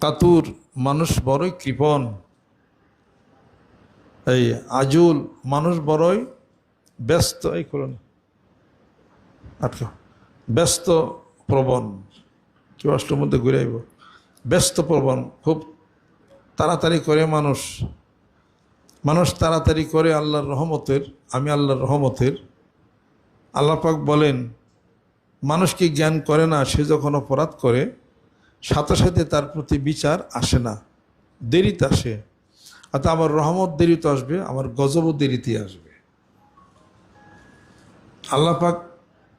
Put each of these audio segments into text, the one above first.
কাতুর মানুষ বড়ই কৃপণ। এই আজুল মানুষ বড়ই ব্যস্ত, এই করুন আটকা। ব্যস্ত প্রবণ। কি অষ্টের মধ্যে ঘুরে আইব। ব্যস্ত প্রবণ, খুব তাড়াতাড়ি করে মানুষ। মানুষ তাড়াতাড়ি করে আল্লাহর রহমতের, আমি আল্লাহর রহমতের। আল্লাহ পাক বলেন, মানুষ কি জ্ঞান করে না, সে যখন অপরাধ করে সাথে সাথে তার প্রতি বিচার আসে না। দেরিতে আসে। অর্থাৎ আমার রহমত দেরিতে আসবে, আমার গজবও দেরিতে আসবে। আল্লাহ পাক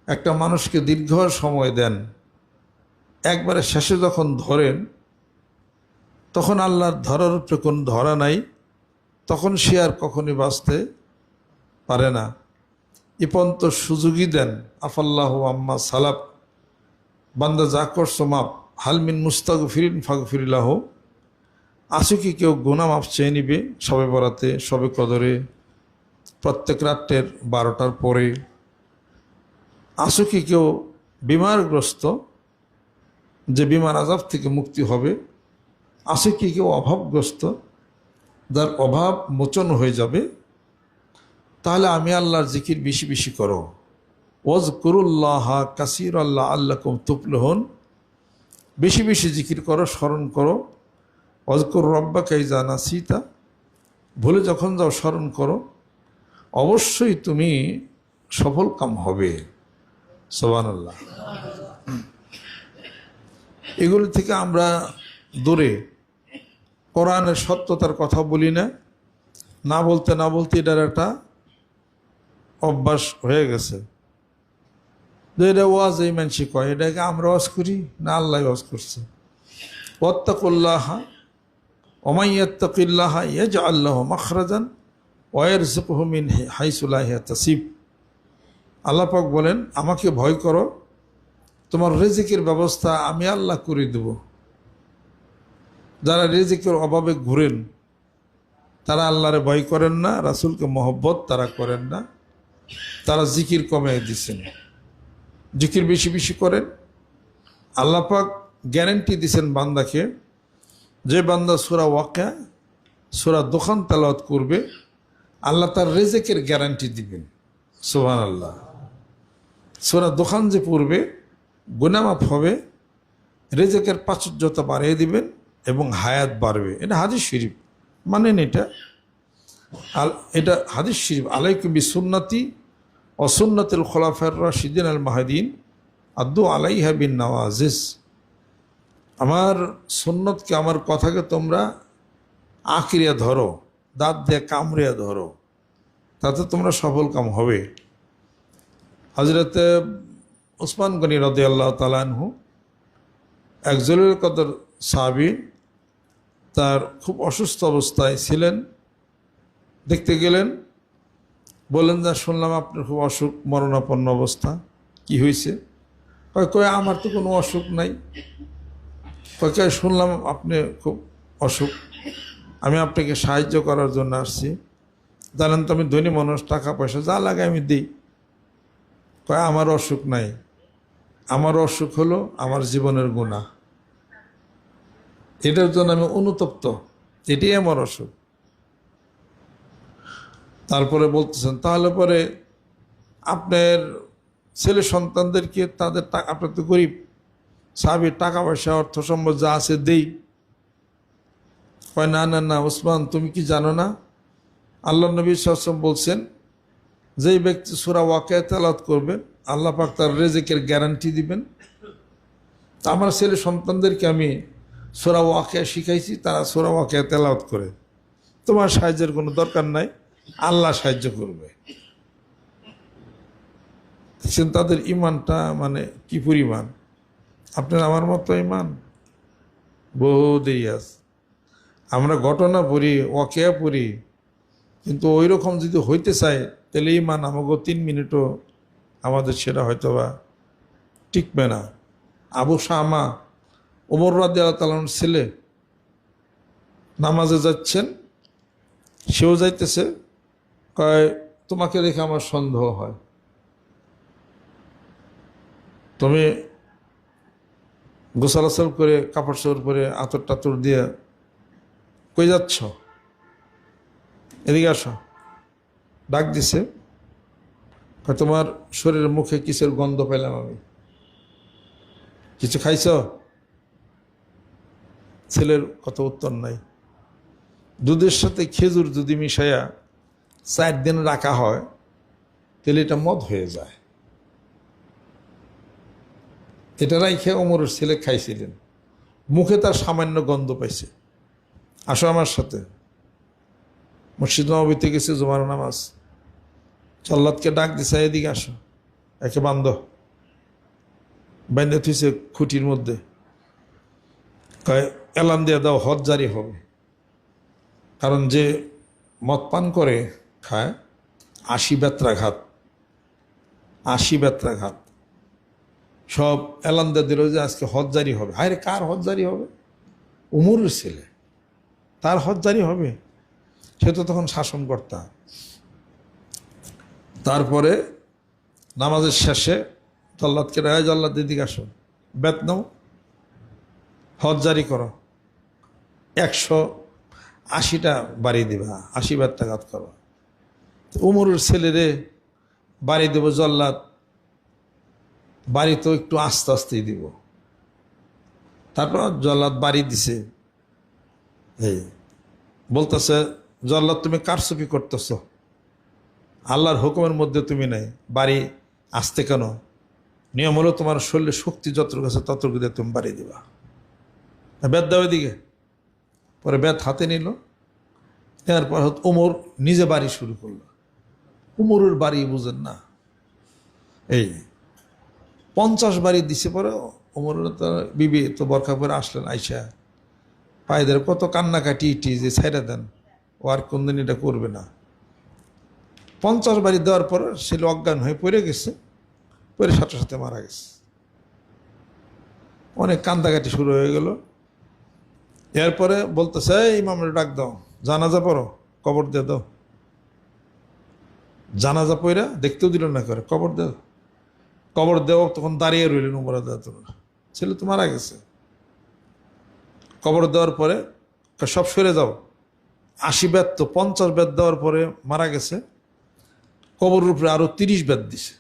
একটা মানুষকে দীর্ঘ সময় দেন। একবারে শেষে যখন ধরেন, তখন আল্লাহর ধরার উপরে কোনো ধরা নাই, তখন সে আর কখনই বাঁচতে পারে না। ইপন্ত সুযোগই দেন। আফাল্লাহ আম্মা সালাব বান্দা যা করছ মাপ হালমিন মুস্তাক ফিরিন ফাগ ফিরিলাহ আসু কি কেউ গুনা মাপ চেয়ে নিবে সবে বরাতে, সবে কদরে, প্রত্যেক রাত্রের বারোটার পরে। আসু কি কেউ বিমারগ্রস্ত, যে বিমার আজাব থেকে মুক্তি হবে। আসে কি কেউ অভাবগ্রস্ত, যার অভাব মোচন হয়ে যাবে। তাহলে আমি আল্লাহর জিকির বেশি বেশি করো। ওয়াজ করুল্লাহ কাসির আল্লাহ আল্লাহ কুম তুপলহন বেশি বেশি জিকির করো, স্মরণ করো। অজকর রব্বা কাইজানা সীতা ভুলে যখন যাও স্মরণ করো। অবশ্যই তুমি সফল কাম হবে। সোবান এগুলো থেকে আমরা দূরে। কোরআনের সত্যতার কথা বলি না। না বলতে না বলতে এটার একটা অভ্যাস হয়ে গেছে। যে এটা ওয়াজ এই মানসি কয় এটাকে আমরা ওয়াজ করি না আল্লাহ ওয়াজ করছে। ওত্তাকুল্লাহ ওমাইয়াত্তাকিল্লাহ ইয়াজ আল্লাহ মখরাজান ওয়ের জুকহমিন হাইসুল্লাহ তাসিব আল্লাপাক বলেন, আমাকে ভয় করো, তোমার রেজিকের ব্যবস্থা আমি আল্লাহ করে দেব। যারা রেজিকের অভাবে ঘুরেন, তারা আল্লাহরে ভয় করেন না, রাসুলকে মহব্বত তারা করেন না, তারা জিকির কমে দিছেন। জিকির বেশি বেশি করেন। আল্লাপাক গ্যারেন্টি দিছেন বান্দাকে যে বান্দা সুরা ওয়াকা সুরা দোকান তালাওয়াত করবে, আল্লাহ তার রেজেকের গ্যারান্টি দিবেন। সোহান আল্লাহ সুরা দোকান যে পড়বে, গুনামাফ হবে, রেজেকের প্রাচুর্যতা বাড়িয়ে দিবেন এবং হায়াত বাড়বে। এটা হাদিস শরীফ। মানেন এটা? এটা হাদিস শরীফ। আলাইকবি সুন্নতি অসুন্নতুল খোলাফার রাশিদিন আল মাহাদিন আদু আলাইহা বিন নওয়াজিস আমার সুন্নতকে, আমার কথাকে তোমরা আঁকড়িয়া ধরো, দাঁত দিয়ে কামড়িয়া ধরো, তাতে তোমরা সফল কাম হবে। হজরতে ওসমান গনি রদে আল্লাহ তালানহু এক জলিল কদর সাবি তার খুব অসুস্থ অবস্থায় ছিলেন, দেখতে গেলেন বললেন, যা শুনলাম, আপনার খুব অসুখ, মরণাপন্ন অবস্থা। কি হয়েছে? কয় আমার তো কোনো অসুখ নাই। কয় শুনলাম, আপনি খুব অসুখ। আমি আপনাকে সাহায্য করার জন্য আসছি। জানেন তো, আমি ধনী মানুষ টাকা পয়সা যা লাগে আমি দিই। কয়, আমার অসুখ নাই। আমার অসুখ হলো আমার জীবনের গুণা এটার জন্য আমি অনুতপ্ত। এটাই আমার অসুখ। তারপরে বলতেছেন, তাহলে পরে আপনার ছেলে সন্তানদেরকে তাদের টাকা আপনার তো গরিব সাহাবির টাকা পয়সা, অর্থ সম্পদ যা আছে দেই। কয়, না না না, ওসমান, তুমি কি জানো না? আল্লাহ নবী সাসম বলছেন, যেই ব্যক্তি সুরা ওয়াকায় তালাত করবে, আল্লাহ পাক তার রেজেকের গ্যারান্টি দিবেন। আমার ছেলে সন্তানদেরকে আমি সোরা ওয়াকিয়া শিখাইছি, তারা সোরা ওয়াকিয়া তেলাওয়াত করে। তোমার সাহায্যের কোনো দরকার নাই। আল্লাহ সাহায্য করবে। দেখছেন তাদের ইমানটা মানে কি পরিমাণ? আপনার আমার মতো ইমান? বহু দেরি আছে। আমরা ঘটনা পড়ি, ওয়াকিয়া পড়ি, কিন্তু ওই রকম যদি হইতে চায়, তাহলে ইমান আমাকে তিন মিনিটও আমাদের সেটা হয়তো বা টিকবে না। আবু শামা ওমর রাদে তালার ছেলে, নামাজে যাচ্ছেন, সেও যাইতেছে। কয়, তোমাকে দেখে আমার সন্দেহ হয়। তুমি গোসলাসল করে কাপড় চোপড় করে আতর টাতর দিয়ে কই যাচ্ছ? এদিকে আসো। ডাক দিছে। তোমার শরীরের মুখে কিসের গন্ধ পেলাম আমি? কিছু খাইছ? ছেলের কত উত্তর নাই। দুধের সাথে খেজুর যদি মিশাইয়া চার দিন রাখা হয়, তাহলে এটা মদ হয়ে যায়। এটা রাইখে অমরের ছেলে খাইছিলেন। মুখে তার সামান্য গন্ধ পাইছে। আসো আমার সাথে। মসজিদ নবীতে গেছে জুমার নামাজ। চল্লাদকে ডাক দিছে, এদিকে আসো। একে বান্ধ। বাইন্দে থুইছে খুঁটির মধ্যে। কয় এলান দিয়ে দাও, হজ জারি হবে। কারণ যে মদ পান করে খায়? আশি বেত্রাঘাত আশি বেত্রাঘাত সব এলান দিয়ে দিল যে আজকে হজ জারি হবে। হায় রে কার হজ জারি হবে? উমরের ছেলে। তার হজ জারি হবে? সে তো তখন শাসনকর্তা। তারপরে নামাজের শেষে জল্লাদকে রায় জল্লাদ দিদিকে আসো। বেত নাও। হজ জারি করো। একশো আশিটা বাড়ি দিবা। আশি টাকাত করো। উমরের ছেলেরে বাড়ি দেব জল্লাদ। বাড়ি তো একটু আস্তে আস্তেই দিব। তারপর জল্লাদ বাড়ি দিছে। এই বলতেছে, জল্লাদ, তুমি কারচুপি করতেছ। আল্লাহর হুকুমের মধ্যে তুমি নাই। বাড়ি আসতে কেন? নিয়ম হলো তোমার শরীরে শক্তি যতটুকু আছে ততটুকু দিয়ে তুমি বাড়ি দিবা। বেদ দাও এদিকে। পরে বেদ হাতে নিল। এরপর ওমর নিজে বাড়ি শুরু করল। উমরের বাড়ি বুঝেন না। এই পঞ্চাশ বাড়ি দিছে পরে ওমরের তো বিবি তো বরখা করে আসলেন আইসা। পায়েদের কত কান্নাকাটি ইটি যে ছেড়ে দেন, ও আর কোনদিন এটা করবে না। পঞ্চাশ বাড়ি দেওয়ার পর ছেলে অজ্ঞান হয়ে পড়ে গেছে, পরে সাথে সাথে মারা গেছে। অনেক কান্দাকাটি শুরু হয়ে গেল। এরপরে বলতেছে, এই ইমামের ডাক দাও, জানাজা পড়ো, কবর দিয়ে দাও। জানাজা পইরা দেখতেও দিল না করে। কবর দেও। কবর দেও তখন দাঁড়িয়ে রইলেন উমরা দাঁড়া ছেলে তো মারা গেছে। কবর দেওয়ার পরে সব সরে যাও। আশি বেদ তো পঞ্চাশ বেদ দেওয়ার পরে মারা গেছে। কবর উপরে আরও তিরিশ বেদ দিছে।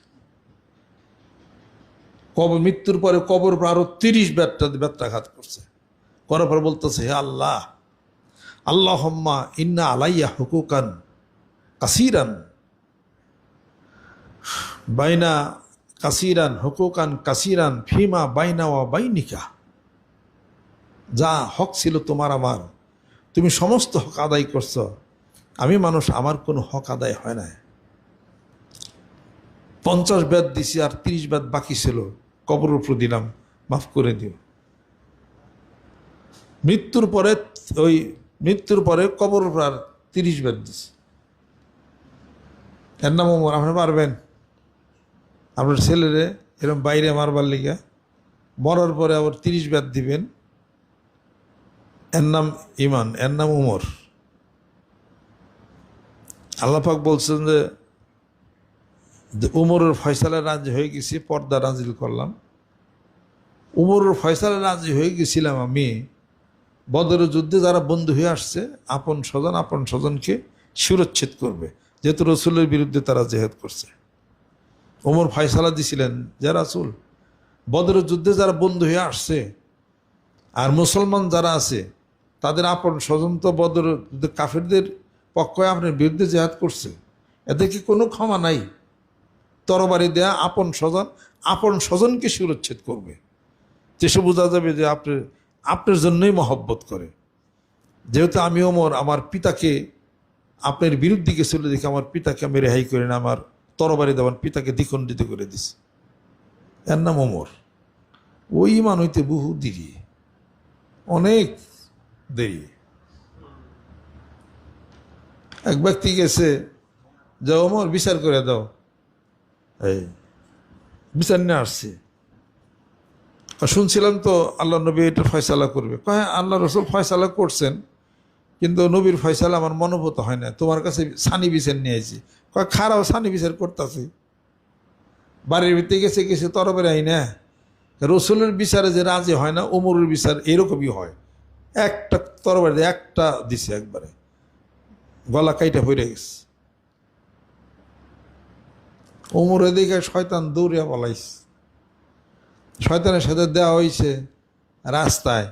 কবর, মৃত্যুর পরে কবর উপরে আরও তিরিশ বেদটা বেত্রাঘাত করছে। করার পর বলতেছে, হে আল্লাহ আল্লাহ হম্মা ইন্না আলাইয়া হুকুকান কাসিরান। বাইনা কাসিরান, হুকুকান কাসিরান, ফিমা বাইনা ওয়া বাইনিকা। যা হক ছিল তোমার আমার। তুমি সমস্ত হক আদায় করছ। আমি মানুষ, আমার কোনো হক আদায় হয় না পঞ্চাশ বেদ দিছি আর তিরিশ বেদ বাকি ছিল। কবর উপর দিলাম। মাফ করে দিও। মৃত্যুর পরে ওই মৃত্যুর পরে কবর উপর আর তিরিশ বেদ দিছে। এর নাম আপনি পারবেন আপনার ছেলেরে এরকম বাইরে মারবার লিগা মরার পরে আবার তিরিশ বেদ দিবেন। এর নাম ইমান, এর নাম উমর। আল্লাপাক বলছেন যে উমরের ফয়সালা রাজি হয়ে গেছি, পর্দা নাজিল করলাম। উমরের ফয়সালা রাজি হয়ে গেছিলাম আমি। বদরের যুদ্ধে যারা বন্ধু হয়ে আসছে, আপন স্বজন, আপন স্বজনকে শিরচ্ছেদ করবে, যেহেতু রসুলের বিরুদ্ধে তারা জেহাদ করছে। ওমর ফয়সালা দিছিলেন, যে রাসুল বদরের যুদ্ধে যারা বন্ধু হয়ে আসছে আর মুসলমান যারা আছে, তাদের আপন স্বজন তো বদর কাফেরদের পক্ষে আপনার বিরুদ্ধে জেহাদ করছে। এদের কি কোনো ক্ষমা নাই? তরবারি দেয়া আপন স্বজন, আপন স্বজনকে সুরচ্ছেদ করবে। যেসে বোঝা যাবে যে আপনি আপনার জন্যই মহব্বত করে। যেহেতু আমি ওমর, আমার পিতাকে আপনার বিরুদ্ধে গেছিল দেখে আমার পিতাকে আমি রেহাই করে না, আমার তরবারি দেওয়ার পিতাকে দ্বিখণ্ডিত করে দিছে। এর নাম ওমর। ওই ইমান হইতে বহু দেরি, অনেক দেরি। এক ব্যক্তি গেছে, যে ওমর, বিচার করে দাও। এই, বিচার নিয়ে আসছে। শুনছিলাম তো আল্লাহ নবী এটা ফয়সালা করবে। কয়, আল্লাহ রসুল ফয়সালা করছেন। কিন্তু নবীর ফয়সালা আমার মনোভূত হয় না। তোমার কাছে সানি বিচার নিয়েছি কয়, খারাপ সানি বিচার করতেছি। বাড়ির ভিতরে গেছে গেছে, তরবের আই না রসুলের বিচারে যে রাজি হয় না ওমরের বিচার এরকমই হয়। একটা তরবারি একটা দিছে একবারে। গলা কাইটা হয়ে গেছে। ওমর এদিকে শয়তান দৌড়িয়া বলাইছে শয়তানের সাথে দেওয়া হয়েছে রাস্তায়।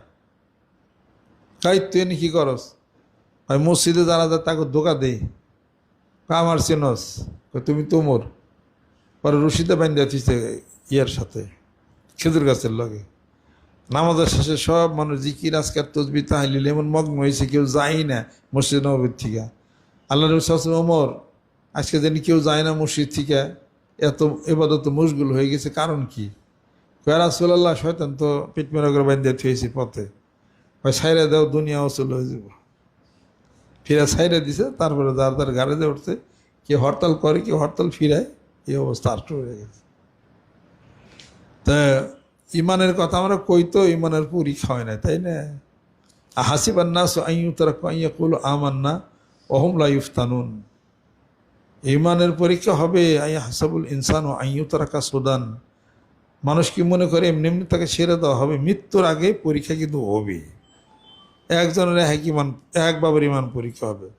তাই তুই কি করস? ভাই মসজিদে যারা যা তাকে ধোকা দেই। আমার চেনস? তুমি তোমর। পরে রশিদে বান্ধিয়া দিচ্ছে ইয়ার সাথে, খেজুর গাছের লগে। নামাজের শেষে সব মানুষ জিকির, আজকার তসবি, তাহলিল, এমন মগ্ন হয়েছে, কেউ যায় না মসজিদ নবীর থেকে। আল্লাহ রসুল ওমর, আজকে যেন কেউ যায় না মসজিদ থেকে। এত এবাদত মশগুল হয়ে গেছে, কারণ কি? রাসুল্লাহ শয়তান তো পেট মেরা করে বান্ধিয়া থুয়েছি পথে। ভাই সাইরে দেও দুনিয়া অচল হয়ে যাব। ফিরা সাইরে দিছে, তারপরে যার তার গাড়িতে উঠছে, কে হরতাল করে কেউ হরতাল ফিরায়, এই অবস্থা আর হয়ে গেছে। তা ইমানের কথা আমরা কই তো, ইমানের পরীক্ষা হয় না, তাই না? হাসিবান না আইয়ু তারা কাইয়া কুল আমান্না অহম লা ইফতানুন। ইমানের পরীক্ষা হবে, আই হাসাবুল ইনসান ও আইয়ু তারাকা সুদান। মানুষ কি মনে করে, এমনি এমনি তাকে ছেড়ে দেওয়া হবে, মৃত্যুর আগে পরীক্ষা কিন্তু হবে। একজনের এক ইমান, এক বাবার ইমান পরীক্ষা হবে।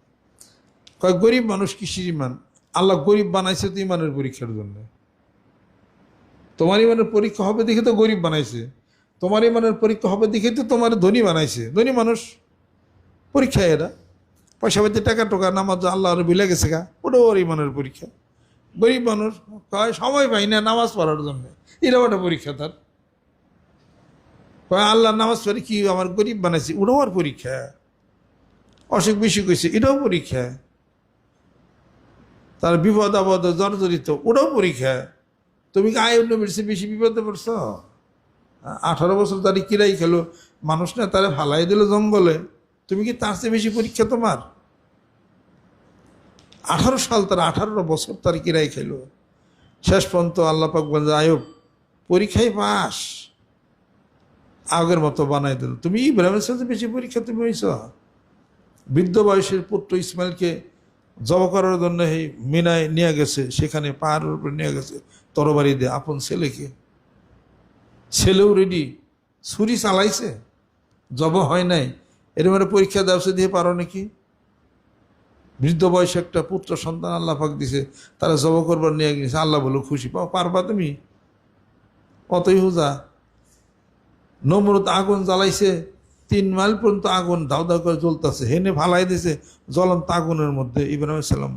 কয়, গরিব মানুষ কিসির ইমান? আল্লাহ গরিব বানাইছে তো ইমানের পরীক্ষার জন্য। তোমার ইমানের পরীক্ষা হবে দেখে তো গরিব বানাইছে। তোমার ইমানের পরীক্ষা হবে দেখে তো তোমার ধনী বানাইছে। ধনী মানুষ, পরীক্ষা এরা। পয়সা পাতি টাকা টোকা নামাজ আল্লাহ আর বিলে গেছে গা। ওটাও ওর ইমানের পরীক্ষা। গরিব মানুষ, কয়, সময় পাই না নামাজ পড়ার জন্য। এটাও একটা পরীক্ষা তার। আল্লাহ নামাজ পড়ে কি আমার গরিব বানাইছে? ওটাও আর পরীক্ষা। অসুখ বিসুখ হয়েছে এটাও পরীক্ষা। তার বিপদ আপদ, জর্জরিত, ওটাও পরীক্ষা। তুমি কি আয় অন্য বেশি বেশি বিপদে পড়ছ? আঠারো বছর তারিখ কিরাই খেলো। মানুষ না তারা ফালাই দিল জঙ্গলে। তুমি কি তার চেয়ে বেশি পরীক্ষা তোমার? আঠারো সাল তার আঠারো বছর তার কিরাই খেলো। শেষ পর্যন্ত আল্লাহ পাক বলছে আয়ব, পরীক্ষায় পাস। আগের মতো বানাই দিল। তুমি ইব্রাহিমের সাথে বেশি পরীক্ষা তুমি হয়েছ বৃদ্ধ বয়সের পুত্র ইসমাইলকে জব করার জন্য এই মিনায় নিয়ে গেছে, সেখানে পাহাড়ের উপরে নিয়ে গেছে। তরবারি দিয়ে। আপন ছেলেকে ছেলেও রেডি ছুরি চালাইছে? জব হয় নাই? এরকম একটা পরীক্ষা দেওয়া দিয়ে পারো নাকি? বৃদ্ধ বয়সে একটা পুত্র সন্তান আল্লাহ পাক দিছে, তারা জব করবার নিয়ে গেছে। আল্লাহ বলো খুশি পাও, পারবা তুমি? অতই হুজা নমরুদ আগুন জ্বালাইছে, তিন মাইল পর্যন্ত আগুন দাউ দাউ করে জ্বলতেছে, হেনে ফালাই দিছে জ্বলন্ত আগুনের মধ্যে ইব্রাহিম সাল্লাম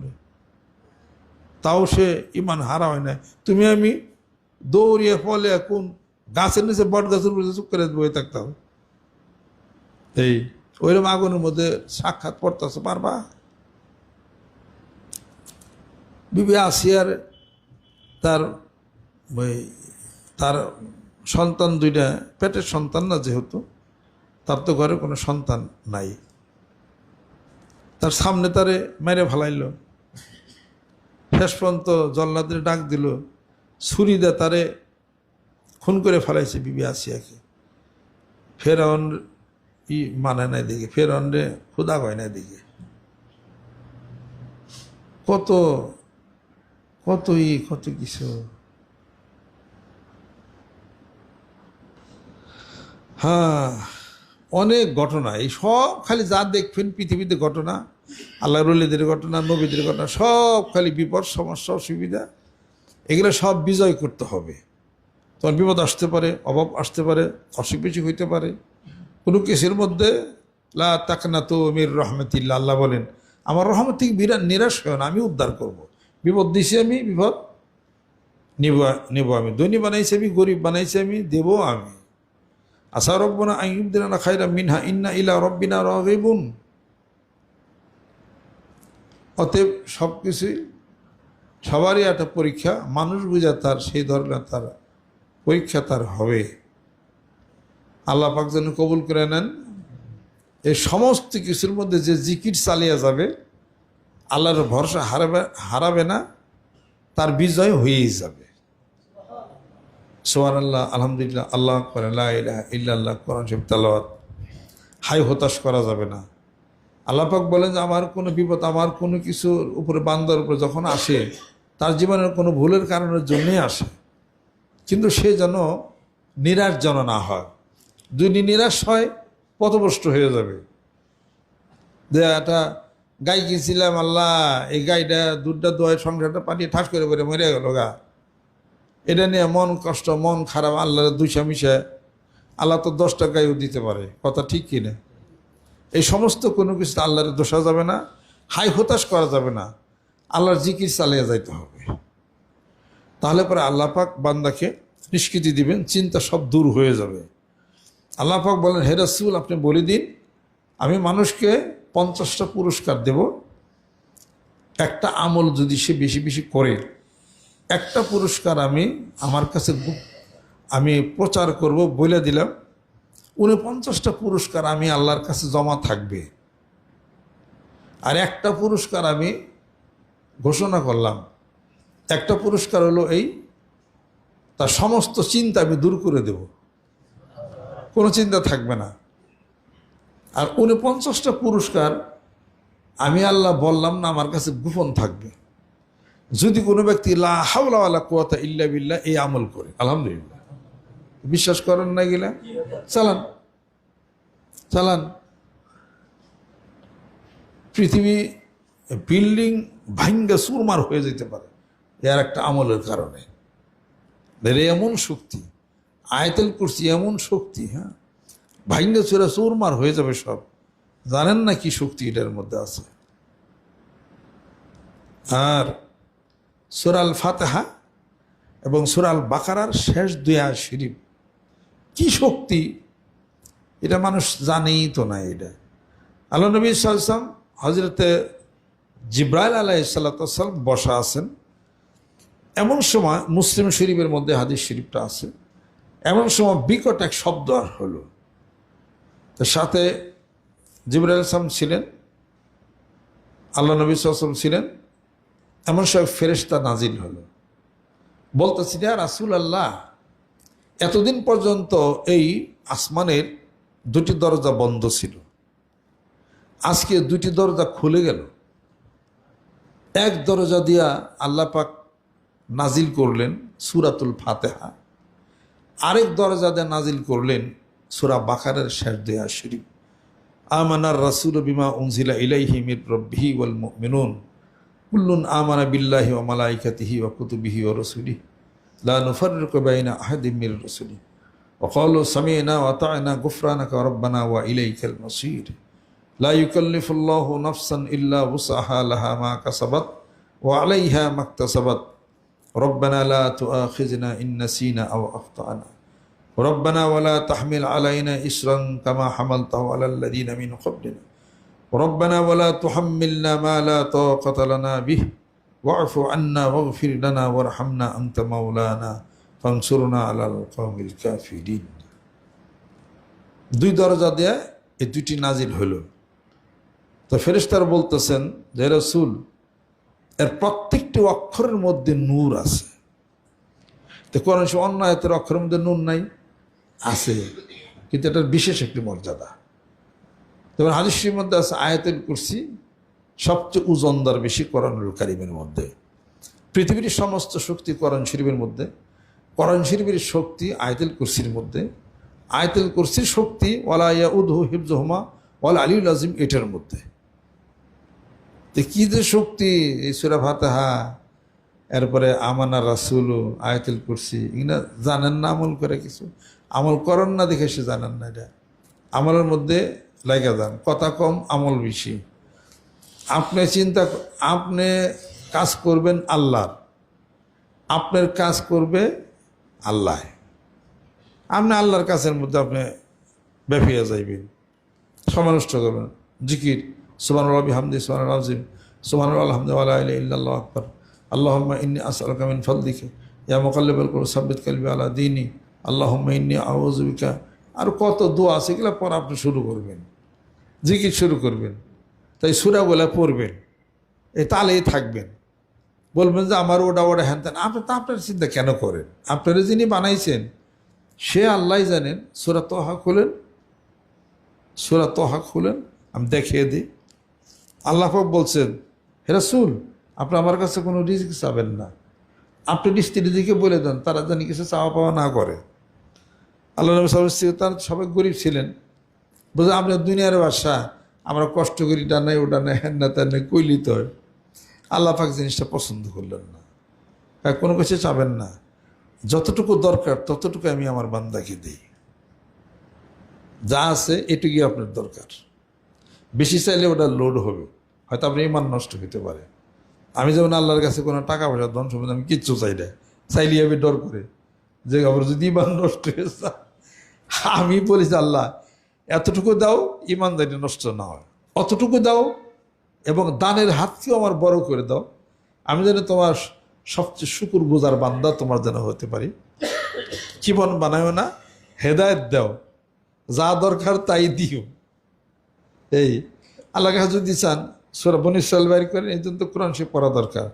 তাও সে ইমান হারা হয় না তুমি আমি দৌড়িয়ে ফলে কোন গাছের নিচে বট গাছের উপরে চুপ করে বয়ে থাকতাম এই, ওইরকম আগুনের মধ্যে সাক্ষাৎ পড়তেছে পারবা বিবি আসিয়ার তার তার সন্তান দুইটা, পেটের সন্তান না যেহেতু, তার তো ঘরে কোনো সন্তান নাই। তার সামনে তারে মেরে ফেলাইল। শেষ পর্যন্ত জল্লাদের ডাক দিল, ছুরি দে তারে খুন করে ফেলাইছে বিবি আসিয়াকে। ফেরাউন ই মানে নাই দিকে ফেরাউন রে খুদা হয় না দিকে কত কত ই, কত কিছু। হ্যাঁ অনেক ঘটনা। এই সব খালি যা দেখবেন পৃথিবীতে ঘটনা, আল্লাহ রলিদের ঘটনা, নবীদের ঘটনা, সব খালি বিপদ, সমস্যা, অসুবিধা, এগুলো সব বিজয় করতে হবে। তোমার বিপদ আসতে পারে, অভাব আসতে পারে অসুখ বিসুখ হইতে পারে। কোনো কেসের মধ্যে, লা তাকনা তো মির রহমতিল্লা আল্লাহ বলেন, আমার রহমত থেকে বিরাট নিরাশ হয় না, আমি উদ্ধার করব। বিপদ দিছি আমি, বিপদ নিব, নেব আমি। ধনী বানাইছি আমি, গরিব বানাইছি আমি, দেব আমি। আসা রব্বনা আইবদিনা খাইরা মিনহা, ইন্না ইলা রব্বিনা রহিবুন অতএব সব কিছুই সবারই একটা পরীক্ষা, মানুষ বুঝা তার, সেই ধরনের তার পরীক্ষা তার হবে। আল্লাহ পাক যেন কবুল করে নেন। এই সমস্ত কিছুর মধ্যে যে জিকির চালিয়ে যাবে, আল্লাহর ভরসা হারাবে হারাবে না, তার বিজয় হয়েই যাবে। সোহান আল্লাহ আলহামদুলিল্লাহ, আল্লাহ করে ইল্লাল্লাহ, কোরআন শরীফ হাই, হতাশ করা যাবে না। আল্লাপাক বলেন যে, আমার কোনো বিপদ, আমার কোনো কিছুর উপরে, বান্দার উপরে যখন আসে, তার জীবনের কোনো ভুলের কারণের জন্যই আসে। কিন্তু সে যেন নিরাশ যেন না হয়। যদি নিরাশ হয়, পথভ্রষ্ট হয়ে যাবে। যে একটা গাই কিনছিলাম, আল্লাহ, এই গাইটা দুধটা দোয়ায় সংসারটা পাঠিয়ে ঠাস করে পরে মরে গেল গা। এটা নিয়ে মন কষ্ট, মন খারাপ, আল্লাহর দুইশা মিশে, আল্লাহ তো দশটা গাইও দিতে পারে, কথা ঠিক কিনা? এই সমস্ত কোনো কিছু আল্লাহর দোষা যাবে না, হাই হতাশ করা যাবে না, আল্লাহর জিকির চালিয়ে যাইতে হবে। তাহলে পরে আল্লাহ পাক বান্দাকে নিষ্কৃতি দিবেন, চিন্তা সব দূর হয়ে যাবে। আল্লাহ পাক বলেন, হে রাসূল, আপনি বলে দিন, আমি মানুষকে পঞ্চাশটা পুরস্কার দেব, একটা আমল যদি সে বেশি বেশি করে একটা পুরস্কার আমি আমার কাছে আমি প্রচার করব বলে দিলাম। উনপঞ্চাশটা পুরস্কার আমি আল্লাহর কাছে জমা থাকবে। আর একটা পুরস্কার আমি ঘোষণা করলাম। একটা পুরস্কার হলো এই, তার সমস্ত চিন্তা আমি দূর করে দেব। কোনো চিন্তা থাকবে না। আর উনপঞ্চাশটা পুরস্কার আমি আল্লাহ বললাম না, আমার কাছে গোপন থাকবে। যদি কোনো ব্যক্তি লা কুয়াতা ইল্লা বিল্লাহ এই আমল করে, আলহামদুলিল্লাহ। বিশ্বাস করেন না গেলে? চালান। চালান। পৃথিবী বিল্ডিং ভাঙ্গা সুরমার হয়ে যেতে পারে, এর একটা আমলের কারণে। এমন শক্তি, আয়তেল করছি এমন শক্তি হ্যাঁ? ভাঙ্গা চুরা সুরমার হয়ে যাবে সব। জানেন না কি শক্তি এটার মধ্যে আছে? আর সুরাল ফাতেহা এবং সুরাল বাকারার শেষ দুয়া শরীফ। কি শক্তি? এটা মানুষ জানেই তো না এটা। আল্লাহ নবী সাল্লাম হজরতে জিব্রাইল আলাহ সাল্লাম বসা আছেন। এমন সময় মুসলিম শরীফের মধ্যে হাদিস শরীফটা আছে। এমন সময় বিকট এক শব্দ আর হলো। তো সাথে জিবরাইল ইসলাম ছিলেন। আল্লাহ নবী সাল্লাম ছিলেন। এমন সব ফেরেশতা নাজিল হলো। বলতেছি আর রাসুল আল্লাহ এতদিন পর্যন্ত এই আসমানের দুটি দরজা বন্ধ ছিল। আজকে দুটি দরজা খুলে গেল। এক দরজা দিয়া আল্লাহ পাক নাজিল করলেন সুরাতুল ফাতেহা। আরেক দরজা দিয়ে নাজিল করলেন সুরা বাকারের শেষ দেয়া শরীফ আমানার রাসুল বিমা উনজিলা ইলাইহি মির রব্বিহি ওয়াল মুমিনুন। কুল্লুন আমানা বিল্লাহি ওয়া মালাইকাতিহি ওয়া কুতুবিহি ওয়া রাসূলিহি লা নুফাররিকু বাইনা আহাদিম মির রাসূলি ওয়া ক্বালু সামি'না ওয়া আতা'না গুফরানাকা রাব্বানা ওয়া ইলাইকাল মাসীর লা ইউকাল্লিফুল্লাহু নাফসান ইল্লা ওয়াসআহা লাহা মা কাসাবাত ওয়া আলাইহা মাকতাসাবাত ربنا لا تؤاخذنا إن نسينا أو أخطأنا ربنا ولا تحمل علينا إسرا كما حملته على الذين من قبلنا ربنا ولا تحملنا ما لا طاقة لنا به واعف عنا واغفر لنا وارحمنا أنت مولانا فانصرنا على القوم الكافرين দুই দরজা দেয়া এই দুইটি নাজিল হলো তো ফেরেশতারা বলতেছেন যে রসুল এর প্রত্যেকটি অক্ষরের মধ্যে নূর আছে তো কোন সময় অন্য আয়তের অক্ষরের মধ্যে নূর নাই আছে কিন্তু এটার বিশেষ একটি মর্যাদা তবে হাদিসের মধ্যে আছে আয়াতের কুরসি, সবচেয়ে উজনদার বেশি কোরআনুল কারিমের মধ্যে। পৃথিবীর সমস্ত শক্তি করণ শরীফের মধ্যে। করণ শরীফের শক্তি আয়তেল কুরসির মধ্যে। আয়তেল কুরসির শক্তি, ওয়ালা ইয়া উদহু হিফজহমা ওয়ালা আলিউল আজিম এটার মধ্যে। তো কি যে শক্তি, এই সুরা ফাতাহা, এরপরে আমানা রাসুল, আয়তুল কুরসি, এগুলো জানেন না আমল করে কিছু? আমল করেন না দেখে সে জানেন না এটা। আমলের মধ্যে লাগা যান কথা কম, আমল বেশি। আপনি চিন্তা আপনি কাজ করবেন আল্লাহর। আপনার কাজ করবে আল্লাহ। আপনি আল্লাহর কাছের মধ্যে আপনি বেফিয়া যাইবেন। সময় নষ্ট করবেন। জিকির সুবান রবি হামদি সুবান রাজিম সুবান আলহামদুল্লাহ ইল্লাহ আকবর। আল্লাহম্মা ইন্নি আসআলুকা মিন ফাদলিকা। ইয়া মুকাল্লিবাল কুলুব, সাব্বিত কলবি আলা দীনি আল্লাহুম্মা ইন্নি আউযু আর কত দোয়া আছে, এগুলো পর আপনি শুরু করবেন। জিকির শুরু করবেন। তাই সুরা বলে পড়বেন। এই তালেই থাকবেন। বলবেন যে, আমার ওটা ওটা, হ্যান ত্যান। আপনি তা আপনার চিন্তা কেন করেন? আপনারা যিনি বানাইছেন, সে আল্লাহ জানেন, সুরা তোহা খুলেন। সুরা তোহা খুলেন। আমি দেখিয়ে দিই। আল্লাহ পাক বলছেন হেরাসুল আপনি আমার কাছে কোনো রিজিক চাবেন না। আপনি স্ত্রীদিকে বলে দেন, তারা জানি কিছু চাওয়া পাওয়া না করে। আল্লাহ নবী সাল্লাহ তার সবাই গরিব ছিলেন। বুঝলে, আমরা দুনিয়ার বাসা আমরা কষ্ট করি নেই ওটা নেই হ্যান না নেই কইলি তো হয়। জিনিসটা পছন্দ করলেন না। কোনো কিছু চাবেন না। যতটুকু দরকার, ততটুকু আমি আমার বান্দাকে দিই। যা আছে, এটুকুই আপনার দরকার। বেশি চাইলে ওটা লোড হবে। হয়তো আপনার ইমান নষ্ট হতে পারে। আমি যেমন আল্লাহর কাছে কোনো টাকা পয়সা, ধন সম্পদ, আমি কিচ্ছু চাই না। চাইলে আমি ডর করে। যে আবার যদি ইমান নষ্ট হয়ে আমি বলি আল্লাহ এতটুকু দাও, ইমানদারি নষ্ট না হয়। অতটুকু দাও এবং দানের হাতকেও আমার বড় করে দাও। আমি যেন তোমার সবচেয়ে শুকুর গুজার বান্দা তোমার যেন হতে পারি। জীবন বানায়ও না, হেদায়ত দাও। যা দরকার তাই দিও। এই, আল্লাহ যদি চান, সুরা বনিসাল বাইর করেন, এই জন্য তো কোরআন সে পড়া দরকার।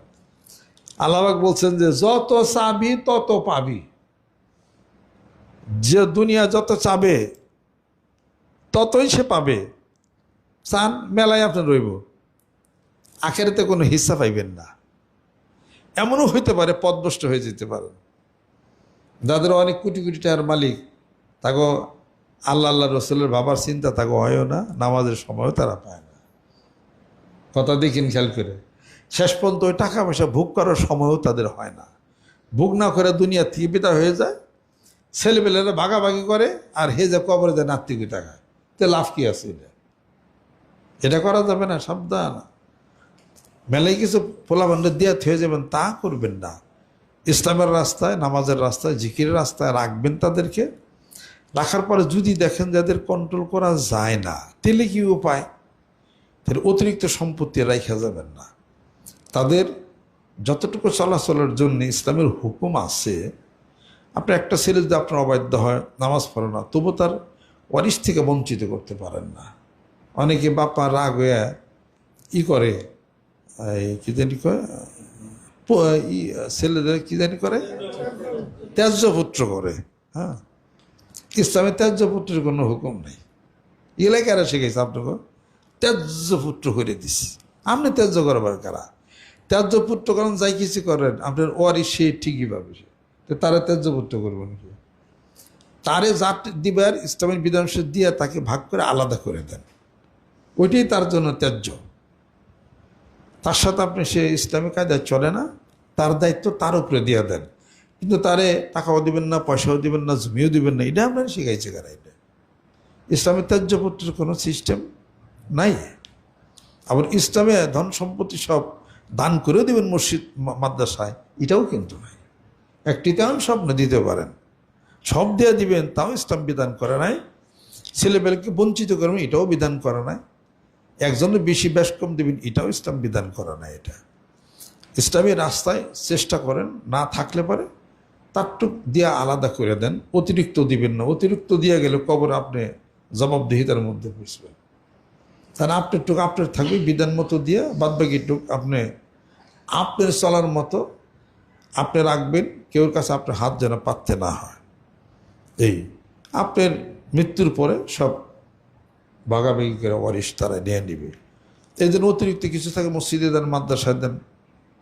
আল্লাহবাক বলছেন যে, যত চাবি, তত পাবি। যে দুনিয়া যত চাবে ততই সে পাবে। চান মেলায় আপনার রইব। আখেরাতে কোনো হিস্সা পাইবেন না। এমনও হইতে পারে পদভষ্ট হয়ে যেতে পারেন। যাদের অনেক কোটি কোটি টাকার মালিক তাকে আল্লাহ আল্লাহ রসুলের বাবার চিন্তা তাকে হয়ও না, নামাজের সময়ও তারা পায় না। কথা দেখিন খেয়াল করে। শেষ পর্যন্ত ওই টাকা পয়সা ভোগ করার সময়ও তাদের হয় না। ভোগ না করে দুনিয়া থেকে বিদা হয়ে যায়, ছেলেপেলেরা ভাগাভাগি করে, আর হে যে কবরে দেয় নাত্তিকি টাকা তে লাভ কি আছে এটা? এটা করা যাবে না, সাবধান। মেলায় কিছু পোলাবান্ডে দিয়ে থয়ে যাবেন, তা করবেন না। ইসলামের রাস্তায়, নামাজের রাস্তায়, জিকিরের রাস্তায় রাখবেন তাদেরকে। রাখার পরে যদি দেখেন যাদের কন্ট্রোল করা যায় না তেলে কি উপায়? তাহলে অতিরিক্ত সম্পত্তি রাখা যাবেন না। তাদের যতটুকু চলাচলের জন্য ইসলামের হুকুম আছে আপনার একটা ছেলে যদি আপনার অবাধ্য হয়, নামাজ পড়ে না, তবু তার ওয়ারিশ থেকে বঞ্চিত করতে পারেন না। অনেকে বাপা রাগ হয়ে ই করে, এই কি জানি কয় ছেলেদের কি জানি করে? ত্যায্য পুত্র করে হ্যাঁ। ইসলামে ত্যায্য পুত্রের কোনো হুকুম নেই। এলাকারা শিখেছে আপনাকে, ত্যায্য পুত্র করে দিছি আপনি ত্যায্য করবার কারা? ত্যায্য পুত্র করেন যাই কিছু করেন, আপনার ওয়ারি সে ঠিকই পাবে তারা ত্যায্য পুত্র করবেন কি তারে জাত দিবার ইসলামের বিধাংশ দিয়ে তাকে ভাগ করে আলাদা করে দেন। ওইটাই তার জন্য ত্যায্য। তার সাথে আপনি সে ইসলামিক কায়দায় চলে না, তার দায়িত্ব তার উপরে দিয়ে দেন। কিন্তু তারে টাকাও দিবেন না, পয়সাও দিবেন না, জমিও দিবেন না, এটা আপনার শিখাইছে কারা এটা? ইসলামের ত্যায্যপত্রের কোনো সিস্টেম নাই। আবার ইসলামে ধন সম্পত্তি সব দান করেও দেবেন মসজিদ মাদ্রাসায়, এটাও কিন্তু নাই। একটি তেমন স্বপ্ন দিতে পারেন। সব দিয়ে দিবেন, তাও ইসলাম বিধান করে নাই। ছেলেবেলাকে বঞ্চিত করবেন এটাও বিধান করে নাই। একজনের বেশি বেশ কম দেবেন, এটাও ইসলাম বিধান করে নাই এটা। ইসলামী রাস্তায় চেষ্টা করেন, না থাকলে পারে, তারটুক দিয়ে আলাদা করে দেন, অতিরিক্ত দিবেন না। অতিরিক্ত দিয়ে গেলে কবর আপনি জবাবদিহিতার মধ্যে বুঝবেন তাহলে আপনার টুক আপনার থাকবে, বিধান মতো দিয়ে বাদ বাকি টুক আপনি, আপনার চলার মতো আপনি রাখবেন কেউর কাছে আপনার হাত যেন পাততে না হয়। এই আপনার মৃত্যুর পরে সব বাগাবাগি করে ওয়ারিশ তারা নিয়ে নিবে। এই জন্য অতিরিক্ত কিছু থাকে, মসজিদে দেন, মাদ্রাসায় দেন,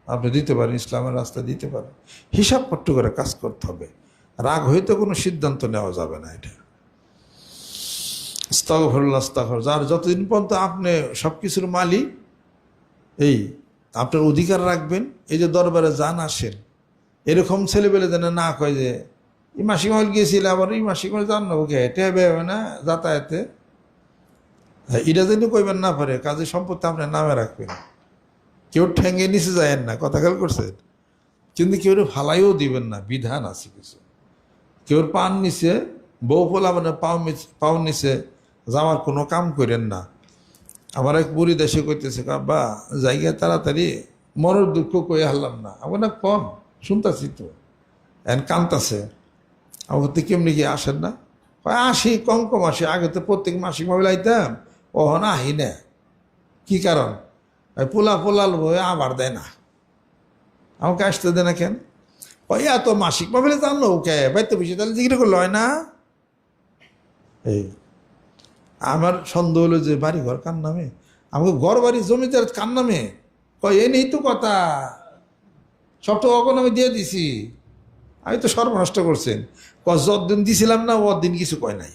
আপনি দিতে পারেন, ইসলামের রাস্তা দিতে পারেন। হিসাব পট্ট করে কাজ করতে হবে। রাগ হইতে কোনো সিদ্ধান্ত নেওয়া যাবে না এটা। ইস্তাগফিরুল্লাহ ইস্তাগফির যার যতদিন পর্যন্ত আপনি সব কিছুর মালিক, এই আপনার অধিকার রাখবেন, এই যে দরবারে যান আসেন, এরকম ছেলেবেলে যেন না কয় যে এই মাসিক মহল গিয়েছিল আবার এই মাসিক মহল জান না ওকে হেঁটে হবে না যাতায়াতে। হ্যাঁ, এটা যেন কইবেন না পারে কাজে সম্পত্তি আপনার নামে রাখবেন। কেউ ঠেঙ্গে নিচে যায়েন না কথা খেয়াল করছেন? কিন্তু কেউ ফালাইও দিবেন না বিধান আছে কিছু। কেউ পান নিচে বউ ফোলা মানে পাও পাও নিচে যাওয়ার কোনো কাম করেন না। আমার এক বুড়ি দেশে কইতেছে বা জায়গায় তাড়াতাড়ি মনের দুঃখ কয়ে হারলাম না। আমার না কম শুনতাছি তো। এন কামতাছে আমার তো কেমনি কি আসেন না? আসি, কম কম আসি। আগে তো প্রত্যেক মাসিক মোবাইল আইতাম ওহন আহি না। কি কারণ? পোলা পোলাল বই আবার দেয় না। আমাকে আসতে দেয় না কেন? ওই এত মাসিক মোবাইলে জানলো ওকে। বাইতে বেশি তাহলে জিজ্ঞেস করল হয় না? এই, আমার সন্দেহ হলো যে বাড়ি ঘর কার নামে? আমাকে ঘর বাড়ি জমিদার কার নামে? কয় এ নেই তো কথা। সব তো অগন আমি দিয়ে দিছি। আমি তো সর্বনষ্ট করছেন কস যতদিন দিছিলাম না দিন কিছু কয় নাই।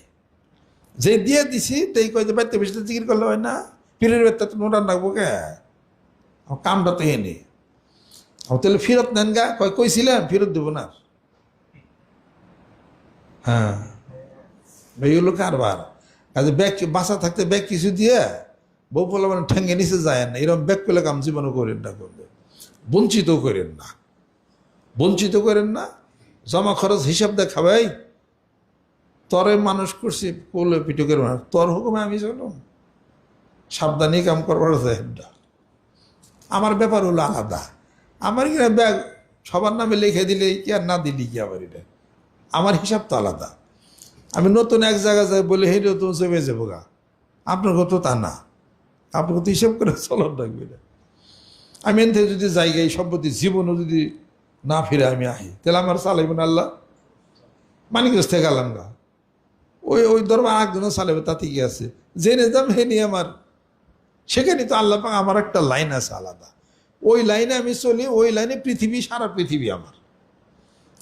যে দিয়ে দিছি, তাই কয় যে, বাইতে বেশি জিকির করলে হয় না। পীরের বেত্তা তো নোটার রাখব কে? কামটা তো এনে তাহলে ফেরত নেন গা। কয়, কইছিলাম, ফেরত দেবো না। হ্যাঁ। এই হলো কারবার। কাজে ব্যাগ, বাসা থাকতে ব্যাগ কিছু দিয়ে বউ বলে মানে ঠেঙ্গে নিচে যায় না। এরকম ব্যাগ পেলে কাম জীবনও করেন না, করবে। বঞ্চিত করেন না। বঞ্চিত করেন না। জমা খরচ হিসাব দেখাবাই তরে মানুষ করছি কোলে পিটুকের মানুষ তোর হুকুমে আমি চলুন সাবধানে কাম করবার আমার ব্যাপার হলো আলাদা। আমার কিনা ব্যাগ? সবার নামে লিখে দিলে কি আর না দিলি কি আবার এটা? আমার হিসাব তো আলাদা। আমি নতুন এক জায়গায় যাই বলে হে নতুন চেপে যাব গা। আপনার তো তা না। আপনার তো হিসাব করে চলন রাখবে না। আমি এন থেকে যদি জায়গায় সম্পত্তি জীবনও যদি না ফিরে আমি আহি। তাহলে আমার চালাইবেন আল্লাহ মানিকগঞ্জ থেকে গেলাম গা। ওই ওই দরবার একজনও চালাবে তাতে কি আছে? জেনে যাম, হে আমার। সেখানে তো আল্লাহ পাক আমার একটা লাইন আছে আলাদা। ওই লাইনে আমি চলি, ওই লাইনে পৃথিবী, সারা পৃথিবী আমার।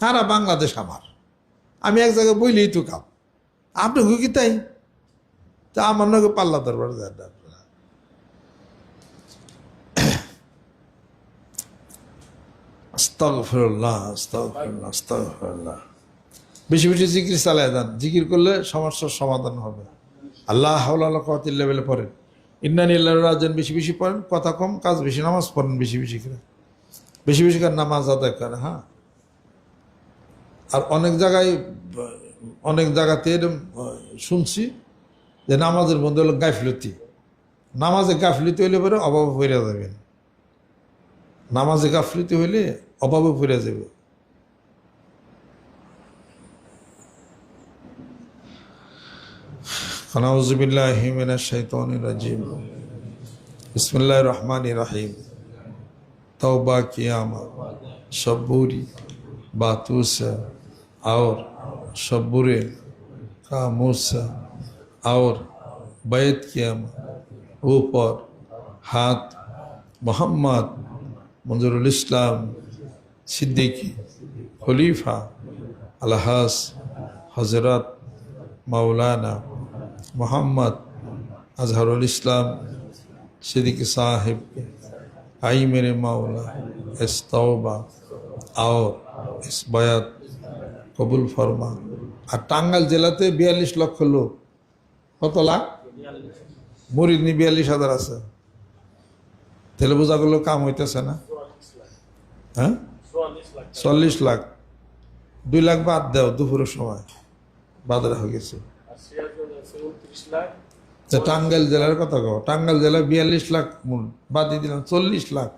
সারা বাংলাদেশ আমার। আমি এক জায়গায় বইলেই তো কাপ আপনি কি তাই? তা আমার নাকি পাল্লা দরবার যায় না আপনারা। আস্তাগফিরুল্লাহ আস্তাগফিরুল্লাহ আস্তাগফিরুল্লাহ। বেশি বেশি জিকির চালায় যান। জিকির করলে সমস্যার সমাধান হবে। আল্লাহ হাওলা কতিল লেভেলে পড়েন। আল্লাহ বেশি বেশি পড়েন, কথা কম, কাজ বেশি, নামাজ পড়েন বেশি বেশি করে। বেশি বেশি করে নামাজ আদায় করে হ্যাঁ। আর অনেক জায়গায়, অনেক জায়গাতে শুনছি যে নামাজের মধ্যে হলো গাফলতি। নামাজে গাফলতি হইলে পরে অভাব পড়ে যাবেন নামাজে গাফলতি হইলে অভাবে পড়ে যাবে আনাউজুবিল্লাহ হিমিনা শৈতান রাজিম বিসমুল্লাহ রহমান রাহিম तौबा कियामा सबूरी बातों से और सबूरे कामों से और बैत कियामा ऊपर हाथ मोहम्मद मंजरुल इस्लाम সিদ্দিকি, খলিফা, আলহাস হজরত মাওলানা মোহাম্মদ আজহারুল ইসলাম, সিদ্দিকি সাহেব আই মেরে মাওলা, এস তওবা আওর এস কবুল ফরমা। আর টাঙ্গাল জেলাতে বিয়াল্লিশ লক্ষ লোক। কত লাখ? মরিদনি বিয়াল্লিশ হাজার আছে। তাহলে বোঝা গেল কাম হইতেছে না। হ্যাঁ? চল্লিশ লাখ। দুই লাখ বাদ দেও, দুপুরের সময়। বাদ রাখা গেছে। টাঙ্গাইল জেলার কথা কও। টাঙ্গাইল জেলা বিয়াল্লিশ লাখ মূল। বাদ দিয়ে দিলাম চল্লিশ লাখ।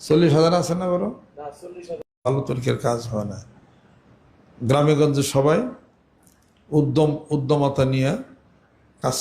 চল্লিশ হাজার আছে না বলো? ভালো তরিকের কাজ হয় না। গ্রামে গঞ্জে সবাই উদ্যম উদ্যমতা নিয়ে কাজ